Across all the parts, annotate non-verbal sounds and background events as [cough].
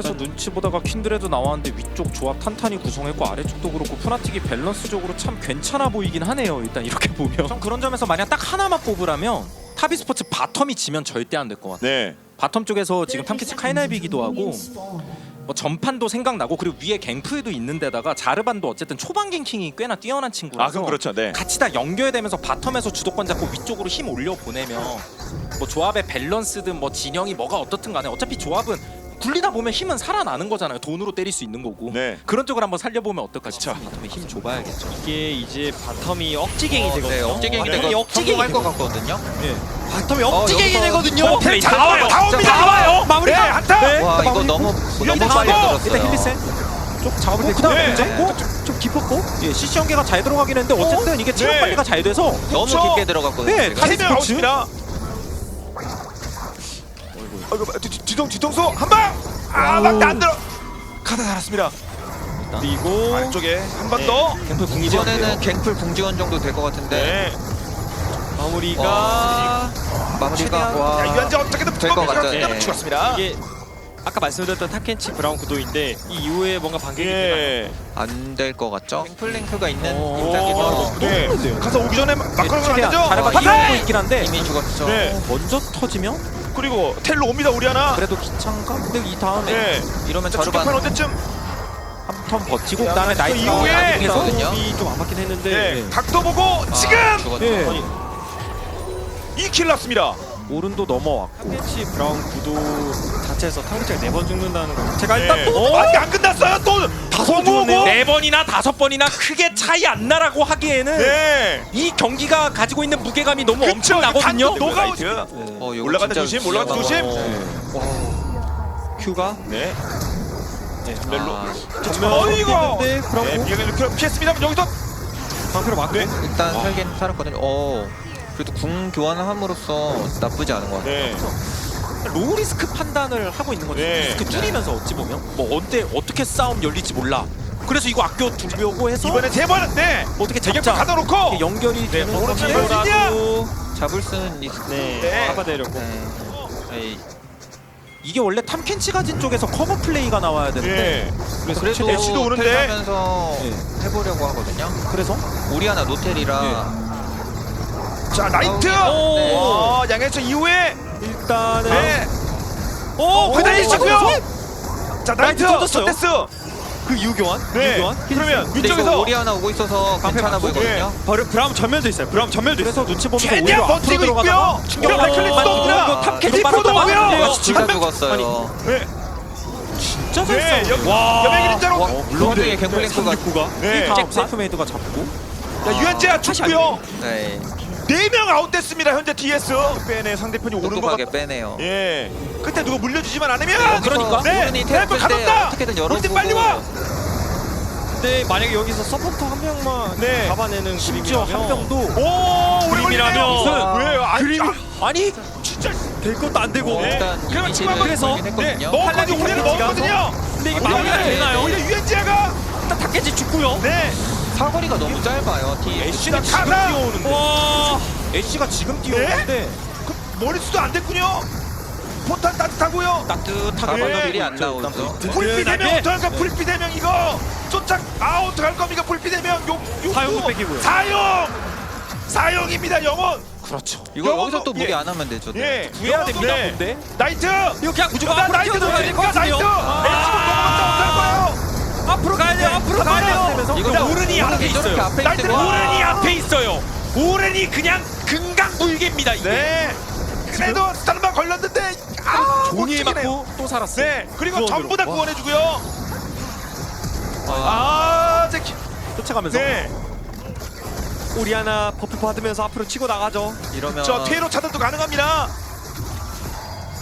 그래서 눈치 보다가 킨드레드 나왔는데 위쪽 조합 탄탄히 구성했고 아래쪽도 그렇고 푸나틱이 밸런스적으로 참 괜찮아 보이긴 하네요. 일단 이렇게 보면. 전 그런 점에서 만약 딱 하나만 뽑으라면 타비스포츠 바텀이 지면 절대 안 될 것 같아요. 네. 바텀 쪽에서 지금 탐키치 카이나비기도 하고 뭐 전판도 생각나고 그리고 위에 갱프에도 있는데다가 자르반도 어쨌든 초반 갱킹이 꽤나 뛰어난 친구라서 아 그럼 그렇죠. 네. 같이 다 연결되면서 바텀에서 주도권 잡고 위쪽으로 힘 올려 보내면 뭐 조합의 밸런스든 뭐 진영이 뭐가 어떻든 간에 어차피 조합은 굴리다 보면 힘은 살아나는 거잖아요. 돈으로 때릴 수 있는 거고. 네. 그런 쪽을 한번 살려보면 어떨까 싶습니다. 바텀에 힘 줘봐야겠죠. 이게 이제 바텀이 억지갱이 되거든요. 네, 억지갱이 바텀이 되고 억지갱이 성공할 것 같거든요. 바텀이 어, 억지갱이 여기서- 되거든요. 어, 텔다 와요. 다 옵니다. 다 와요. 마무리가. 네, 한타. 네. 와 이거 마무리. 너무 너무 데 빨리 들었어요. 일단 힐리센 쪽 잡고 그 다음에 네. 잡고 좀 깊었고 예, CC 연계가 잘 들어가긴 했는데 어쨌든 이게 체력 네. 관리가 잘 돼서 너무. 깊게 들어갔거든요. 네, 지금. 세명 아웃입니다. 아이고 뒤- 뒤- 뒤통 뒤통수 한 방. 아 막대 안 들어. 카드 달았습니다. 그리고 아래쪽에 한방 네. 더. 갱플 궁이 이번에는 갱플 궁지원 정도 될 것 같은데 네. 마무리가 와. 마무리가 와 야 유한재 어떻게든 될것. 붙어주고 네. 죽었습니다. 이게 아까 말씀드렸던 타켄치 브라운 구도인데 이 이후에 뭔가 반격이 되나요? 예. 안 될 것 같죠? 갱플 링크가 있는 어, 입장에서 네. 가서 오기 전에 막 걸어가면 안 최대한 되죠. 자르반 화살! 이기고 있긴 한데 이미 죽었죠. 네. 먼저 터지면 그리고 텔로 옵니다 우리 하나. 그래도 기창가? 근데 이 다음에 네. 이러면 자, 저르반 축구판 언제쯤? 한턴 버티고 그 다음에 나이트 이후에 해서 거든요. 좀안 맞긴 했는데 네. 네. 각도 보고 아, 지금 죽었죠. 예. 2킬 났습니다. 오른도 넘어왔고 타켄치 브라운 구도 자체에서 타겟차가 네번 죽는다는 거 제가 일단 네. 또 아직 안 끝났어요. 또 다섯 죽었네요. 네 번이나 다섯 번이나 크게 차이 안 나라고 하기에는 네. 이 경기가 가지고 있는 무게감이 너무 그쵸, 엄청나거든요. 탄도 노가웃. 어, 이거 올라간다 진짜 조심, 올라간다 조심. 어, 큐가 네. 네, 전멸로. 아, 전면 어이구. 했는데 네, 브라운 비행을 이렇게 피했습니다. 여기서 방패로 맞고 네. 일단 살긴 살았거든요. 어, 그래도 궁 교환함으로써 나쁘지 않은 것 같아요. 네. 로우 리스크 판단을 하고 있는 거죠. 네. 리스크 줄이면서 어찌 보면 뭐 언제 어떻게 싸움 열릴지 몰라. 그래서 이거 아껴 두려고 해서 이번에 세 번. 네. 뭐 어떻게 대격도 잡자. 가다 놓고. 이게 연결이 되는 뭐 건데 잡을 수 수는 있... 네, 네. 잡아내려고 네. 에이, 이게 원래 탐켄치 가진 쪽에서 커버 플레이가 나와야 되는데 네. 그래서 그래도 최대한 시도 오는데. 텔하면서 네. 해보려고 하거든요. 그래서 오리아나 노텔이라 자, 나이트. 오. 네. 어, 양해철 이후에 일단은 네. 오 오, 치고요. 오, 자, 나이트 터졌어요. 데스. 그 이후 교환 네. 이후 교환 그러면 근데 이거 위쪽에서 오리아나 오고 있어서 괜찮아 맞고. 보이거든요. 바로 브라움 전면도 있어요 브라움 전면도 그래서 있어 눈치 보면서 최대한 오히려 앞으로 버티고 들어가다가 있고요. 충격 그럼 많이 옵니다. 들어오고 탑캐치 디프도 빠졌다가 오고요. 네, 지금 한 명- 죽었어요. 네. 진짜 잘 네. 여- 와. 여명의 그림자로. 와, 물론 중에 갱플랭크가 36구가 네. 다음 세이프메이드가 잡고 자, 유한재야 죽고요. 네, 네명 아웃됐습니다. 현재 DS. 빼네 상대편이 오는 것 똑똑하게 같. 빼네요. 예. 끝에 누가 물려주지만 않으면. 그러니까. 네. 텔때 가뒀다. 어떻게든 열어보고 팀 빨리 와. 근데 만약에 여기서 서포터 한 명만 네. 잡아내는 심지어 한 그림이라면 명도 오, 오래 그림이라면. 걸리네요. 왜요? 아니, 그림- 아, 아니 진짜. 될 것도 안 되고 네. 일단 그럼 지금 이미지를 한번 그래서- 보이긴 네. 했거든요. 먹었거든요. 우리는 먹었거든요. 근데 이게 오히려 마무리가 네. 되나요? 오히려 유한재가. 일단 닭게지 죽고요 네. 사거리가 너무 짧아요. T. 애쉬가 지금. 뛰어오는데 와 애쉬가 지금 뛰어오는데 그 머리수도 안 됐군요. 포탄 따뜻하고요. 따뜻하게 네. 길이 안 나오죠. 불빛 대명 네. 어떡할까? 불빛 대명 이거 쫓아 아 어떡할 겁니까? 불빛 대명 요 요- 사용도 뺏기고요. 사용 사용입니다 영혼. 그렇죠. 이거 영어도- 여기서 또 무리 예. 안 하면 되죠. 네. 예 구해야 됩니다. 네. 근데 나이트. 이거 그냥 무조건 나 앞으로 나이트 뛰어들어가야 될것 나이트 에이스도 넘어갔다 어떡할 거예요? 앞으로 가야 돼요 앞으로 가야 돼요 이거 뭐- 오른이 앞에 오른이 저렇게 있어요. 앞에 나이트 있으면 오른이 앞에 있어요. 오른이 그냥 금강불개입니다. 이게. 네. 그래도 스타르만 걸렸는데 아 종이에. 맞고 또 살았어요. 네. 그리고 구원으로. 전부 다 와. 구원해주고요. 아, 아, 제 키- 쫓아가면서 네. 오리아나 버프 받으면서 앞으로 치고 나가죠 이러면 저 퇴로 차단도 가능합니다.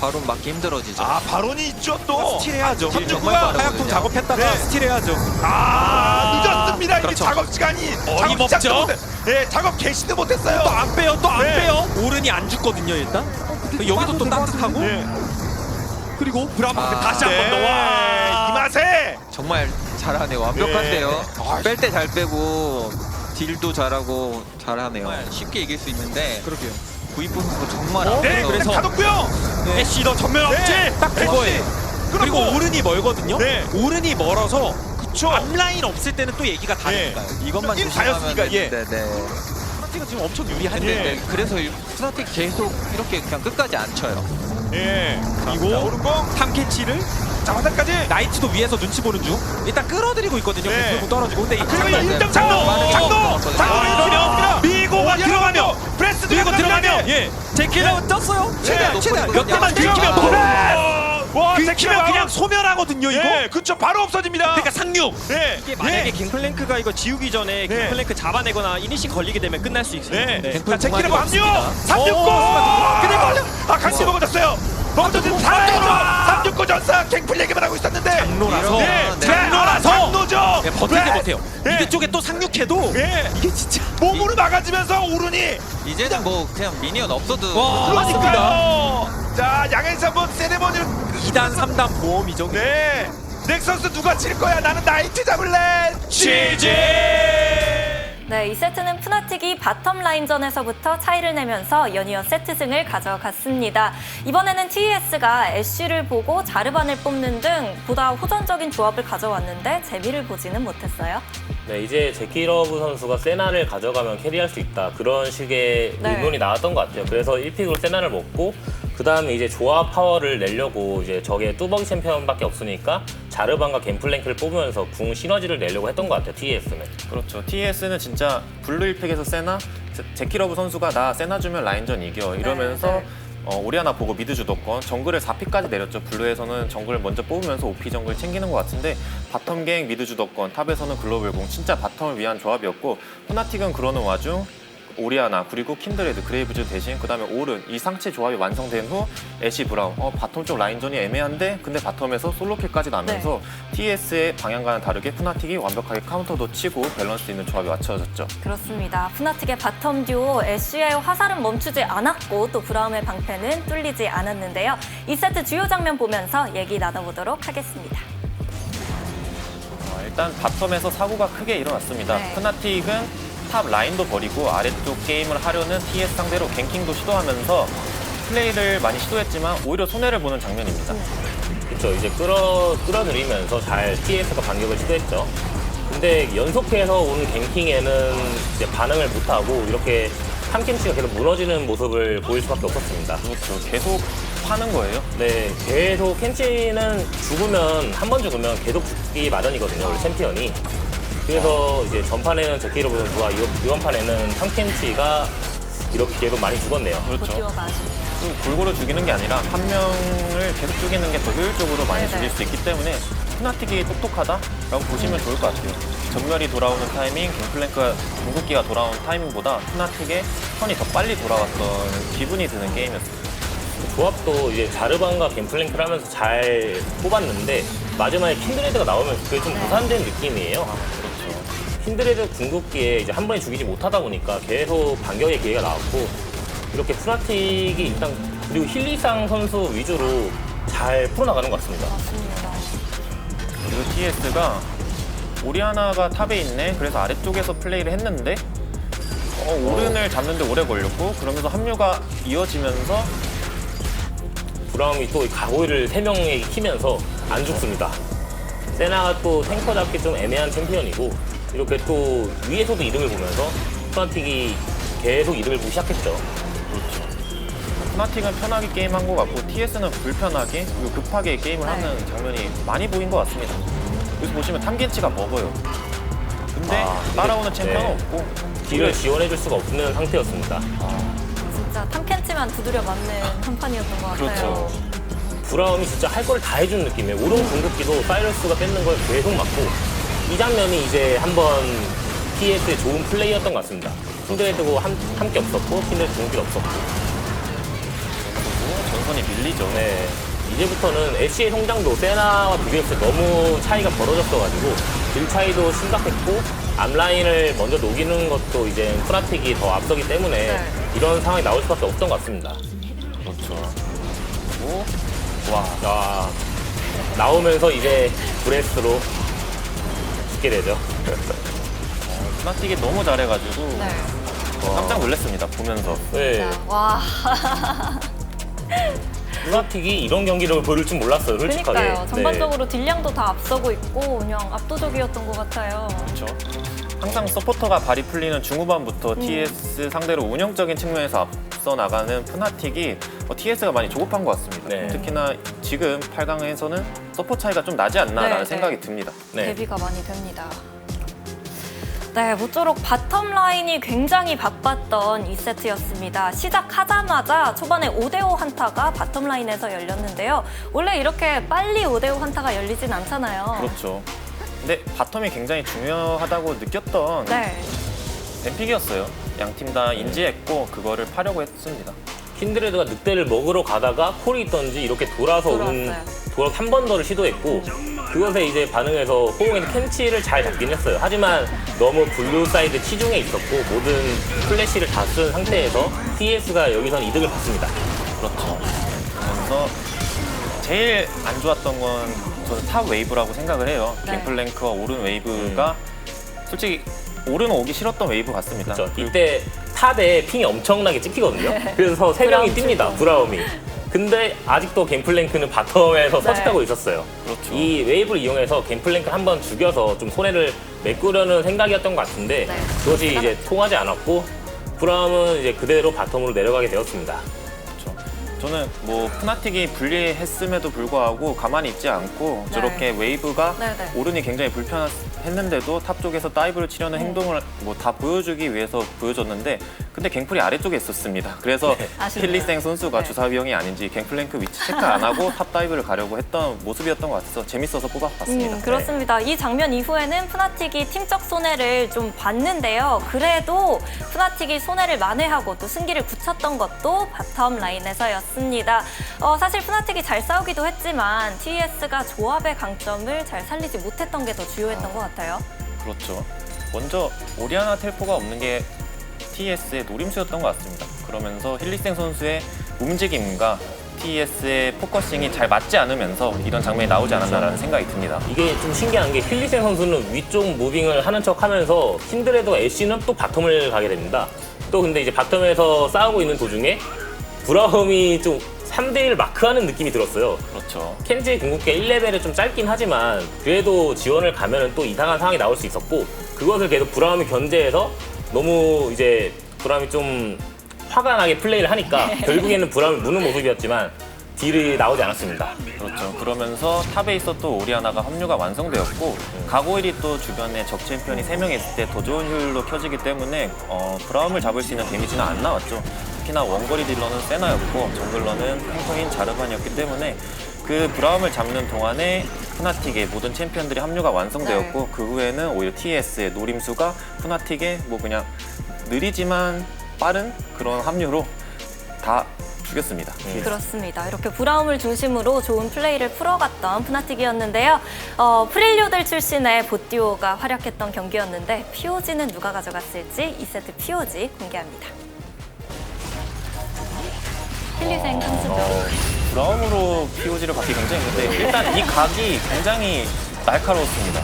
바로 맞기 힘들어지죠. 아 바론이 있죠 또. 스틸해야죠. 아, 정말 정말 빠르거든요. 하약통 작업했다가 네. 스틸해야죠. 아 늦었습니다 이게 그렇죠. 작업 시간이 어림없죠? 작업 시작도 못해- 네 작업 개시도 못했어요 또 안 빼요. 또 안 네. 빼요. 오른이 안 죽거든요 일단. 여기도 또 따뜻하고. 네. 그리고 브라움 아, 다시 한 번더 네. 와. 이 맛에 정말 잘하네요. 완벽한데요. 네. 뺄 때 잘 빼고 딜도 잘하고 잘하네요. 정말 쉽게 이길 수 있는데 그러게요. 구이프 선수가 정말 네 앞에서 그래서 가뒀고요 애쉬 너 전면 없지? 네. 딱 그거예요. 애쉬. 그리고 오른이 멀거든요. 네. 오른이 멀어서 그쵸. 앞라인 없을 때는 또 얘기가 예. 다르니까요. 이것만 일 조심하면 다였으니까, 예. 네네. 프라티가 지금 엄청 유리한데 예. 네, 그래서 푸나틱 계속 이렇게 그냥 끝까지 안 쳐요. 예. 그리고 자, 오른공. 탐캐치를 자, 화살까지. 나이트도 위에서 눈치 보는 중. 일단 끌어들이고 있거든요. 네. 네. 떨어지고 근데 이 그리고 장면- 일등 네, 장로, 빠르게 장로, 들어갔거든요. 장로 아, 밀고가 들어가며 프레스 밀고 들어가면 예. 예. 제키를 떴어요. 최대한 네, 최대한 몇 대만. 들키면 아. 보내. 와, 들키면 그냥 소멸하거든요. 이거. 예, 그쵸. 바로 없어집니다. 그러니까 상륙. 예. 이게 만약에 예. 갱플랭크가 이거 지우기 전에 네. 갱플랭크 잡아내거나 이니시 걸리게 되면 끝날 수 있어요. 네. 네. 자, 제키를 동아리가 합류. 없습니다. 369. 오, 근데 걸려. 아, 같이 어. 먹어졌어요. 먹어졌는 살아야죠. 369 전사 갱플 얘기만 하고 있었는데. 장로라서. 네. 네. 장로라서. 장로죠. 예, 버티지 네. 못해요. 예. 이게 쪽에 또 상륙해도 예. 이게 진짜 몸으로 막아지면서 오르니. 이제는 뭐 그냥 미니언 없어도 와, 맞습니다. 그러니까요. 자, 양에서 한번 세레머니를 2단 3단 보험이죠. 네. 넥서스 누가 칠 거야? 나는 나이트 잡을래. 취재. 네, 이 세트는 푸나틱이 바텀 라인전에서부터 차이를 내면서 연이어 세트승을 가져갔습니다. 이번에는 TES가 애쉬를 보고 자르반을 뽑는 등 보다 호전적인 조합을 가져왔는데 재미를 보지는 못했어요. 네, 이제 제키러브 선수가 세나를 가져가면 캐리할 수 있다. 그런 식의 네. 의문이 나왔던 것 같아요. 그래서 1픽으로 세나를 먹고 그 다음에 이제 조합 파워를 내려고 이제 저게 뚜벅이 챔피언밖에 없으니까 자르반과 갬플랭크를 뽑으면서 궁 시너지를 내려고 했던 것 같아요. TS는. 그렇죠. TS는 진짜 블루 1픽에서 세나 제- 제키러브 선수가 나 세나 주면 라인전 이겨 이러면서 네. 어, 오리아나 보고 미드 주도권 정글을 4픽까지 내렸죠. 블루에서는 정글을 먼저 뽑으면서 OP 정글 챙기는 것 같은데 바텀 갱 미드 주도권 탑에서는 글로벌 공 진짜 바텀을 위한 조합이었고 호나틱은 그러는 와중 오리아나 그리고 킨드레드 그레이브즈 대신 그 다음에 오른 이 상체 조합이 완성된 후 애쉬 브라운 어 바텀 쪽 라인전이 애매한데 근데 바텀에서 솔로킬까지 나면서 TS의 방향과는 다르게 푸나틱이 완벽하게 카운터도 치고 밸런스 있는 조합이 맞춰졌죠. 그렇습니다. 푸나틱의 바텀 듀오 애쉬의 화살은 멈추지 않았고 또 브라움의 방패는 뚫리지 않았는데요. 이 세트 주요 장면 보면서 얘기 나눠보도록 하겠습니다. 어, 일단 바텀에서 사고가 크게 일어났습니다. 네. 푸나틱은 탑 라인도 버리고 아래쪽 게임을 하려는 TS 상대로 갱킹도 시도하면서 플레이를 많이 시도했지만 오히려 손해를 보는 장면입니다. 그렇죠. 이제 끌어 끌어들이면서 잘 TS가 반격을 시도했죠. 근데 연속해서 온 갱킹에는 이제 반응을 못하고 이렇게 탐김치가 계속 무너지는 모습을 보일 수밖에 없었습니다. 그렇죠. 계속 파는 거예요. 네, 계속 켄치는 죽으면 한 번 죽으면 계속 죽기 마련이거든요. 원래 챔피언이. 그래서 이제 전판에는 제키로브 선수와 이번- 이번 판에는 탐켄치가 이렇게 계속 많이 죽었네요. 그렇죠. 아쉽네요. 또 골고루 죽이는 게 아니라 한 명을 계속 죽이는 게 더 효율적으로 많이 네네. 죽일 수 있기 때문에 푸나틱이 똑똑하다라고 보시면 좋을 것 같아요. 전멸이 돌아오는 타이밍, 갱플랭크가 궁극기가 돌아오는 타이밍보다 푸나틱의 턴이 더 빨리 돌아왔던 기분이 드는 게임이었어요. 조합도 이제 자르반과 갬플랭크를 하면서 잘 뽑았는데 마지막에 킨드레드가 나오면 그게 좀 무산된 느낌이에요. 킨드레드 궁극기에 이제 한 번에 죽이지 못하다 보니까 계속 반격의 기회가 나왔고 이렇게 푸나틱이 일단 그리고 힐리상 선수 위주로 잘 풀어나가는 것 같습니다. 맞습니다. 그리고 TS가 오리아나가 탑에 있네. 그래서 아래쪽에서 플레이를 했는데 어, 오른을 잡는데 오래 걸렸고 그러면서 합류가 이어지면서 브라움이 또 가고이를 세명에 키면서 안 죽습니다. 세나가 또 탱커 잡기 좀 애매한 챔피언이고 이렇게 또 위에서도 이득을 보면서 푸나틱이 계속 이득을 보기 시작했죠. 푸나틱은 편하게 게임한 것 같고 TS는 불편하게 그리고 급하게 게임을 네. 하는 장면이 많이 보인 것 같습니다. 여기서 보시면 탐겐치가 먹어요. 근데 아, 이게- 따라오는 챔피언은 네. 없고 딜을 지원해줄 수가 없는 상태였습니다. 진짜 탐켄치만 두드려 맞는 한 판이었던 것 같아요. 그렇죠. 브라움이 진짜 할 걸 다 해준 느낌이에요. 오른 궁극기도 사이러스가 뺏는 걸 계속 막고 이 장면이 이제 한번 TS의 좋은 플레이였던 것 같습니다. 킨드레드고 한- 함께 없었고 킨드레드 궁극기도 없었고 그리고 전선이 밀리죠. 네. 이제부터는 애쉬의 성장도 세나와 비교했을 때 너무 차이가 벌어졌어가지고 딜 차이도 심각했고 앞라인을 먼저 녹이는 것도 이제 프라틱이 더 앞서기 때문에 네. 이런 상황이 나올 수밖에 없던 것 같습니다. 그렇죠. 그리고 와 아, 나오면서 이제 브레스로 죽게 되죠. 푸나틱이 너무 잘해가지고 네. 깜짝 놀랐습니다 보면서. 네. 자, 와. [laughs] 루나틱이 이런 경기를 보여줄 줄 몰랐어요, 솔직하게. 그러니까요. 네. 전반적으로 딜량도 다 앞서고 있고 그냥 압도적이었던 것 같아요. 그렇죠. 항상 서포터가 발이 풀리는 중후반부터 TS 상대로 운영적인 측면에서 앞서 나가는 푸나틱이 어, TS가 많이 조급한 것 같습니다. 네. 특히나 지금 8강에서는 서포 차이가 좀 나지 않나라는 네, 네. 생각이 듭니다. 네. 대비가 많이 됩니다. 네, 모쪼록 바텀 라인이 굉장히 바빴던 2세트였습니다. 시작하자마자 초반에 5대5 한타가 바텀 라인에서 열렸는데요. 원래 이렇게 빨리 5대5 한타가 열리진 않잖아요. 그렇죠. 근데 바텀이 굉장히 중요하다고 느꼈던 네. 뱀픽이었어요. 양 팀 다 인지했고 그거를 파려고 했습니다. 킨드레드가 늑대를 먹으러 가다가 콜이 있던지 이렇게 돌아서 오는 돌아왔어요. 돌아 한 번 더를 시도했고 그것에 이제 반응해서 호응에서 캔치를 잘 잡긴 했어요. 하지만 너무 블루 사이드 치중에 있었고 모든 플래시를 다 쓴 상태에서 TS가 여기선 이득을 봤습니다. 그렇죠. 그래서 제일 안 좋았던 건 저는 탑 웨이브라고 생각을 해요. 네. 갱플랭크와 오른 웨이브가 솔직히 오른 오기 싫었던 웨이브 같습니다. 그렇죠. 이때 탑에 핑이 엄청나게 찍히거든요. 그래서 세 명이 브라움 뜁니다. 브라움이. 근데 아직도 갱플랭크는 바텀에서 서식하고 있었어요. 그렇죠. 이 웨이브를 이용해서 갱플랭크 한 번 죽여서 좀 손해를 메꾸려는 생각이었던 것 같은데 네. 그것이 이제 통하지 않았고 브라움은 이제 그대로 바텀으로 내려가게 되었습니다. 저는 뭐 푸나틱이 불리했음에도 불구하고 가만히 있지 않고 네. 저렇게 웨이브가 네, 네. 오른이 굉장히 불편했는데도 탑 쪽에서 다이브를 치려는 네. 행동을 뭐 다 보여주기 위해서 보여줬는데 근데 갱플이 아래쪽에 있었습니다. 그래서 아쉽네요. 힐리생 선수가 네. 주사위형이 아닌지 갱플랭크 위치 체크 안 하고 [laughs] 탑 다이브를 가려고 했던 모습이었던 것 같아서 재밌어서 뽑아봤습니다. 음, 그렇습니다. 이 장면 이후에는 푸나틱이 팀적 손해를 좀 봤는데요. 그래도 푸나틱이 손해를 만회하고 또 승기를 굳혔던 것도 바텀 라인에서였습니다. 어, 사실 푸나틱이 잘 싸우기도 했지만 TS가 조합의 강점을 잘 살리지 못했던 게 더 주요했던 것 같아요. 그렇죠. 먼저 오리아나 텔포가 없는 게 TS의 노림수였던 것 같습니다. 그러면서 힐리생 선수의 움직임과 TS의 포커싱이 잘 맞지 않으면서 이런 장면이 나오지 않았나라는 생각이 듭니다. 이게 좀 신기한 게 힐리센 선수는 위쪽 무빙을 하는 척 하면서 킨드레드와 애쉬는 또 바텀을 가게 됩니다. 또 근데 이제 바텀에서 싸우고 있는 도중에 브라움이 좀 3대1 마크하는 느낌이 들었어요. 그렇죠. 켄지 궁극기 1레벨은 좀 짧긴 하지만 그래도 지원을 가면은 또 이상한 상황이 나올 수 있었고 그것을 계속 브라움이 견제해서 너무 이제 브라움이 좀 화가 나게 플레이를 하니까 [laughs] 결국에는 브라움이 무는 모습이었지만 딜이 나오지 않았습니다. 그렇죠. 그러면서 탑에 있었던 오리아나가 합류가 완성되었고 가고일이 또 주변에 적 챔피언이 3명 있을 때 더 좋은 효율로 켜지기 때문에 어, 브라움을 잡을 수 있는 데미지는 안 나왔죠. 특히나 원거리 딜러는 세나였고 정글러는 탱커인 자르반이었기 때문에 그 브라움을 잡는 동안에 푸나틱의 모든 챔피언들이 합류가 완성되었고 그 후에는 오히려 TS의 노림수가 푸나틱의 뭐 그냥 느리지만 빠른 그런 합류로 다 죽였습니다. 그렇습니다. 이렇게 브라움을 중심으로 좋은 플레이를 풀어갔던 푸나틱이었는데요. 어, 프릴류들 출신의 보띠오가 활약했던 경기였는데 POG는 누가 가져갔을지 2세트 POG 공개합니다. 힐리생 선수죠. 브라움으로 POG를 받기 굉장히 힘든데 일단 이 각이 굉장히 날카로웠습니다.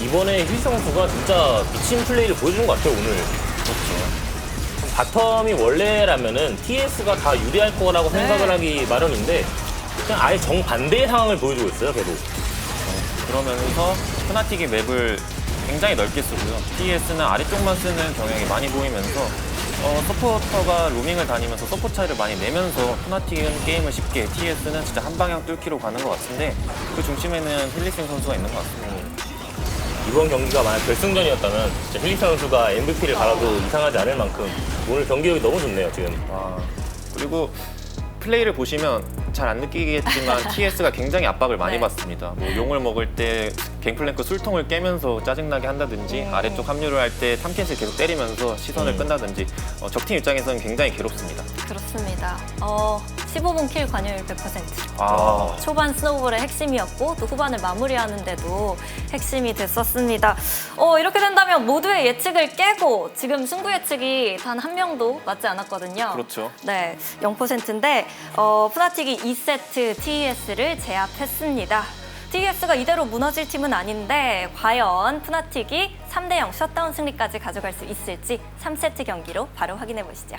이번에 힐 선수가 진짜 미친 플레이를 보여준 것 같아요 오늘. 그렇죠. 바텀이 원래라면은 TS가 다 유리할 거라고 네. 생각을 하기 마련인데 그냥 아예 정반대의 상황을 보여주고 있어요 계속. 그러면서 푸나틱이 맵을 굉장히 넓게 쓰고요. TS는 아래쪽만 쓰는 경향이 많이 보이면서 어, 서포터가 로밍을 다니면서 서포 차이를 많이 내면서 푸나틱은 게임을 쉽게 TS는 진짜 한 방향 뚫기로 가는 것 같은데 그 중심에는 힐리싱 선수가 있는 것 같습니다. 이번 경기가 만약 결승전이었다면 진짜 힐리 선수가 MVP를 갈아도 이상하지 않을 만큼 오늘 경기력이 너무 좋네요 지금. 와. 그리고 플레이를 보시면 잘 안 느끼겠지만 [laughs] TS가 굉장히 압박을 많이 네. 받습니다. 뭐 용을 먹을 때 갱플랭크 술통을 깨면서 짜증나게 한다든지 음. 아래쪽 합류를 할 때 탐켄을 계속 때리면서 시선을 음. 끈다든지 어, 적팀 입장에서는 굉장히 괴롭습니다. 그렇습니다. 어, 15분 킬 관여율 100%. 아, 초반 스노우볼의 핵심이었고 또 후반을 마무리하는데도 핵심이 됐었습니다. 어, 이렇게 된다면 모두의 예측을 깨고 지금 승부 예측이 단 한 명도 맞지 않았거든요. 그렇죠. 네, 0%인데 어, 푸나틱이 2세트 TES를 제압했습니다. TES가 이대로 무너질 팀은 아닌데 과연 푸나틱이 3대0 셧다운 승리까지 가져갈 수 있을지 3세트 경기로 바로 확인해 보시죠.